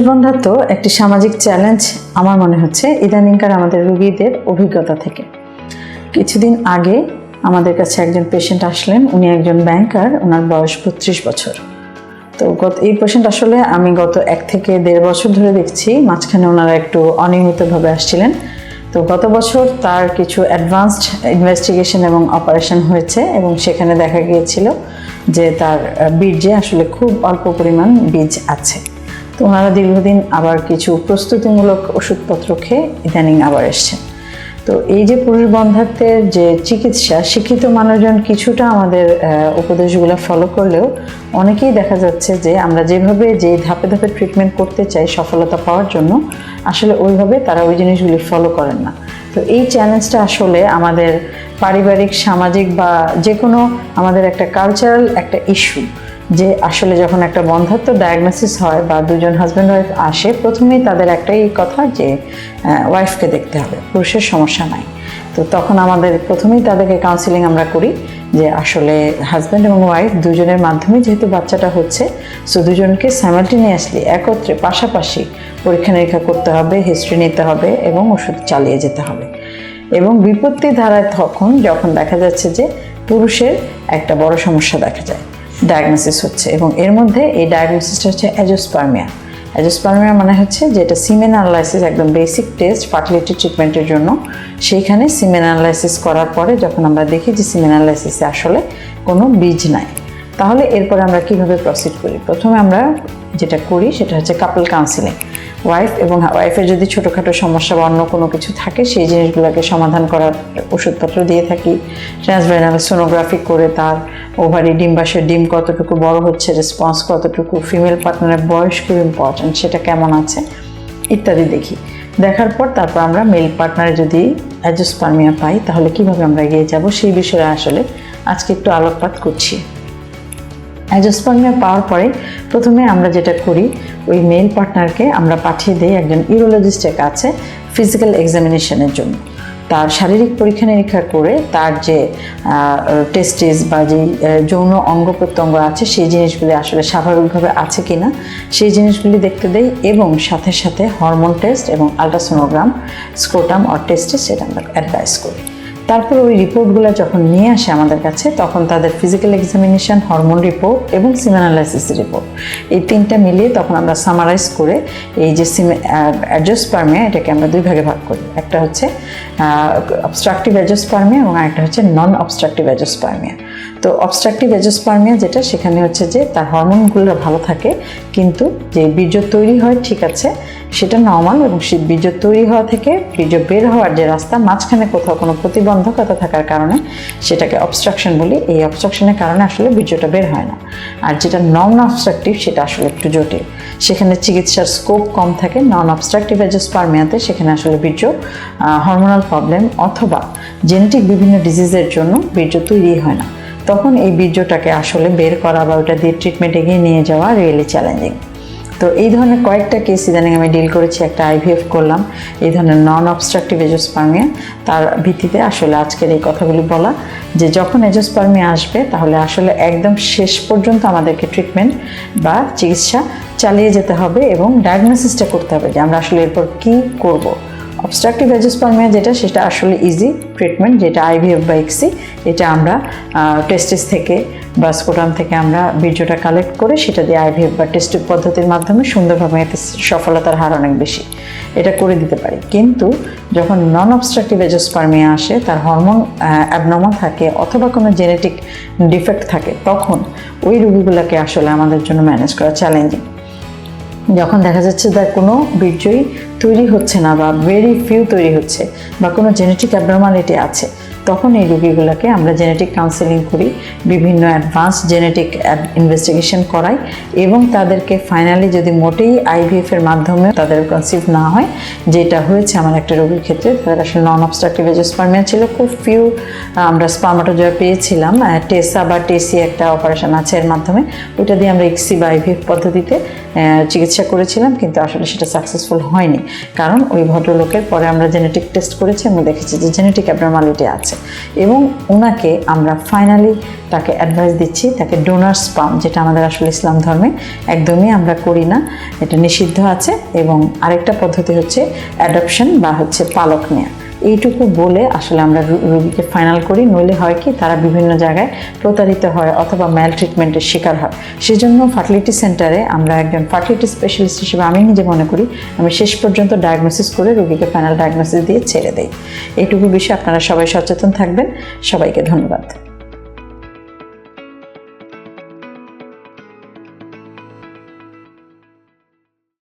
পুরুষবন্ধাত্ব একটি সামাজিক চ্যালেঞ্জ আমার মনে হচ্ছে। ইদানিংকার আমাদের রুগীদের অভিজ্ঞতা থেকে। কিছুদিন আগে আমাদের কাছে একজন পেশেন্ট আসলেন। উনি একজন ব্যাংকার ওনার বয়স বত্রিশ বছর। তো গত, এই পেশেন্ট আসলে আমি গত এক থেকে দেড় বছর ধরে দেখছি। মাঝখানে ওনারা একটু অনিয়মিতভাবে আসছিলেন। তো গত বছর তার কিছু অ্যাডভান্সড ইনভেস্টিগেশন এবং অপারেশন হয়েছে এবং সেখানে দেখা গিয়েছিল যে তার বীর্যে আসলে খুব অল্প পরিমাণ বীজ আছে। তো ওনারা দীর্ঘদিন আবার কিছু প্রস্তুতিমূলক ওষুধপত্র খেয়ে ইদানিং আবার এসছেন। তো এই যে পুরুষ বন্ধাত্বের যে চিকিৎসা, শিক্ষিত মানুষজন কিছুটা আমাদের উপদেশগুলো ফলো করলেও অনেকেই দেখা যাচ্ছে যে আমরা যেভাবে যে ধাপে ধাপে ট্রিটমেন্ট করতে চাই সফলতা পাওয়ার জন্য, আসলে ওইভাবে তারা ওই জিনিসগুলি ফলো করেন না। তো এই চ্যালেঞ্জটা আসলে আমাদের পারিবারিক, সামাজিক বা যে কোনো আমাদের একটা কালচারাল একটা ইস্যু যে আসলে যখন একটা বন্ধাত্ব ডায়াগনোসিস হয় বা দুজন হাজব্যান্ড ওয়াইফ আসে, প্রথমেই তাদের একটাই কথা যে ওয়াইফকে দেখতে হবে, পুরুষের সমস্যা নাই। তো তখন আমাদের প্রথমেই তাদেরকে কাউন্সিলিং আমরা করি যে আসলে হাজব্যান্ড এবং ওয়াইফ দুজনের মাধ্যমে যেহেতু বাচ্চাটা হচ্ছে সো দুজনকে স্যামাল্টেনিয়াসলি একত্রে পাশাপাশি পরীক্ষা নিরীক্ষা করতে হবে হিস্ট্রি নিতে হবে এবং ওষুধ চালিয়ে যেতে হবে। এবং বিপত্তি ধারায় তখন যখন দেখা যাচ্ছে যে পুরুষের একটা বড় সমস্যা দেখা যায়। ডায়াগনোসিস হচ্ছে এবং এর মধ্যে এই ডায়াগনোসিসটা হচ্ছে অ্যাজোস্পার্মিয়া অ্যাজোস্পার্মিয়া মানে হচ্ছে যেটা সিমেন অ্যানালাইসিস একদম বেসিক টেস্ট ফার্টিলিটি ট্রিটমেন্টের জন্য। সেইখানে সিমেন অ্যানালাইসিস করার পরে যখন আমরা দেখি যে সিমেন অ্যানালাইসিসে আসলে কোনো বীজ নাই। তাহলে এরপরে আমরা কীভাবে প্রসিড করি? প্রথমে আমরা যেটা করি সেটা হচ্ছে কাপল কাউন্সিলিং ওয়াইফ এবং ওয়াইফের যদি ছোটোখাটো সমস্যা বা অন্য কোনো কিছু থাকে, সেই জিনিসগুলোকে সমাধান করার ওষুধপত্র দিয়ে থাকি। ট্রান্সভাইনাল সোনোগ্রাফি করে তার ওভারি ডিম্বাশয়ের ডিম কতটুকু বড় হচ্ছে রেসপন্স কতটুকু ফিমেল পার্টনারের বয়স খুব ইম্পর্ট্যান্ট সেটা কেমন আছে, ইত্যাদি দেখি। দেখার পর তারপর আমরা মেল পার্টনারে যদি অ্যাজোস্পার্মিয়া পাই, তাহলে কীভাবে আমরা এগিয়ে যাব, সেই বিষয়ে আসলে আজকে একটু আলোকপাত করছি। অ্যাজোস্পার্মিয়া পাওয়ার পরে প্রথমে আমরা যেটা করি, ওই মেল পার্টনারকে আমরা পাঠিয়ে দিই একজন ইউরোলজিস্টের কাছে ফিজিক্যাল এক্সামিনেশনের জন্য। তার শারীরিক পরীক্ষা নিরীক্ষা করে তার যে টেস্টিস বা যে যৌন অঙ্গ প্রত্যঙ্গ আছে, সেই জিনিসগুলি আসলে স্বাভাবিকভাবে আছে কিনা, সেই জিনিসগুলি দেখতে দেই এবং সাথে সাথে হরমোন টেস্ট এবং আলট্রাসোনোগ্রাম স্কোটাম অর টেস্টে সেটা আমরা অ্যাডভাইস করি। তারপর ওই রিপোর্টগুলো যখন নিয়ে আসে আমাদের কাছে, তখন তাদের ফিজিক্যাল এক্সামিনেশন হরমোন রিপোর্ট এবং সিমেনালাইসিস রিপোর্ট এই তিনটা মিলিয়ে তখন আমরা সামারাইজ করে এই যে সিমে অ্যাডজোস্পার্মিয়া এটাকে আমরা দুই ভাগে ভাগ করি। একটা হচ্ছে অবস্ট্রাকটিভ অ্যাজোস্পার্মিয়া এবং আরেকটা হচ্ছে নন অবস্ট্রাকটিভ অ্যাজোস্পার্মিয়া তো অবস্ট্রাকটিভ অ্যাজোস্পার্মিয়া যেটা, সেখানে হচ্ছে যে তার হরমোনগুলো ভালো থাকে, কিন্তু যে বীর্য তৈরি হয় ঠিক আছে, সেটা নর্মাল এবং সে বীর্য তৈরি হওয়া থেকে, বীর্য বের হওয়ার যে রাস্তা, মাঝখানে কোথাও কোনো প্রতিবন্ধকতা থাকার কারণে সেটাকে অবস্ট্রাকশন বলি। এই অবস্ট্রাকশনের কারণে আসলে বীর্যটা বের হয় না। আর যেটা নন অবস্ট্রাকটিভ সেটা আসলে একটু জটিল। সেখানে চিকিৎসার স্কোপ কম থাকে। নন অবস্ট্রাকটিভ অ্যাজোস্পার্মিয়াতে সেখানে আসলে বীর্য হরমোনাল প্রবলেম অথবা জেনেটিক বিভিন্ন ডিজিজের জন্য বীর্য তৈরি হয় না। তখন এই বীর্যটাকে আসলে বের করা বা ওটা দিয়ে ট্রিটমেন্ট এগিয়ে নিয়ে যাওয়া রিয়েলি চ্যালেঞ্জিং তো এই ধরনের কয়েকটা কেস ইদানিং আমি ডিল করেছি, একটা আইভিএফ করলাম, এই ধরনের নন অবস্ট্রাকটিভ এজোস্পার্মিয়া, তার ভিত্তিতে আসলে আজকের এই কথাগুলি বলা, যে যখন এজোস্পার্মিয়া আসবে, তাহলে আসলে একদম শেষ পর্যন্ত আমাদেরকে ট্রিটমেন্ট বা চিকিৎসা চালিয়ে যেতে হবে এবং ডায়াগনোসিসটা করতে হবে যে আমরা আসলে এরপর কী করব। অবস্ট্রাকটিভ অ্যাজোস্পার্মিয়া যেটা, সেটা আসলে ইজি ট্রিটমেন্ট যেটা আইভিএফ বা এক্সি এটা আমরা টেস্টিস থেকে বা স্কোটাম থেকে আমরা বীর্যটা কালেক্ট করে সেটা দিয়ে আইভিএফ বা টেস্ট পদ্ধতির মাধ্যমে সুন্দরভাবে এতে সফলতার হার অনেক বেশি। এটা করে দিতে পারি। কিন্তু যখন নন অবস্ট্রাকটিভ অ্যাজোস্পার্মিয়া আসে, তার হরমোন অ্যাবনর্মাল থাকে অথবা কোনো জেনেটিক ডিফেক্ট থাকে, তখন ওই রোগীগুলোকে আসলে আমাদের জন্য ম্যানেজ করা চ্যালেঞ্জিং যখন দেখা যাচ্ছে তার কোনো বীর্যই তৈরি হচ্ছে না বা ভেরি ফিউ তৈরি হচ্ছে বা কোনো জেনেটিক অ্যাবনর্মালিটি আছে তখন এই রোগীগুলোকে আমরা জেনেটিক কাউন্সেলিং করি, বিভিন্ন অ্যাডভান্স জেনেটিক ইনভেস্টিগেশন করাই এবং তাদেরকে ফাইনালি যদি মোটেই আইভিএফ এর মাধ্যমে তাদের কনসিভ না হয়, যেটা হয়েছে আমার একটা রোগীর ক্ষেত্রে, তাদের আসলে নন অবস্ট্রাকটিভ এজোস্পার্মিয়া ছিল, খুব ফিউ আমরা স্পার্মাটোজয় পেয়েছিলাম টেসা বা টেসি একটা অপারেশন আছে এর মাধ্যমে, ওইটা দিয়ে আমরা এক্সি বা আইভিএফ পদ্ধতিতে চিকিৎসা করেছিলাম, কিন্তু আসলে সেটা সাকসেসফুল হয়নি। কারণ ওই ভদ্রলোকের পরে আমরা জেনেটিক টেস্ট করেছি এবং দেখেছি যে জেনেটিক অ্যাবনর্মালিটি আছে। এবং ওনাকে আমরা ফাইনালি তাকে অ্যাডভাইস দিচ্ছি, তাকে ডোনার স্পাম যেটা আমাদের আসলে ইসলাম ধর্মে একদমই আমরা করি না, এটা নিষিদ্ধ আছে এবং আরেকটা পদ্ধতি হচ্ছে অ্যাডপশন বা হচ্ছে পালক নেওয়া এইটুকু বলে আসলে আমরা রোগীকে ফাইনাল করি, নইলে হয় কি তারা বিভিন্ন জায়গায় প্রতারিত হয় অথবা ম্যাল ট্রিটমেন্টের শিকার হয়। সেজন্য ফার্টিলিটি সেন্টারে আমরা একজন ফার্টিলিটি স্পেশালিস্ট হিসেবে আমি নিজে মনে করি, আমি শেষ পর্যন্ত ডায়াগনোসিস করে রোগীকে ফাইনাল ডায়াগনোসিস দিয়ে ছেড়ে দেই। এইটুকু বিষয়ে আপনারা সবাই সচেতন থাকবেন। সবাইকে ধন্যবাদ।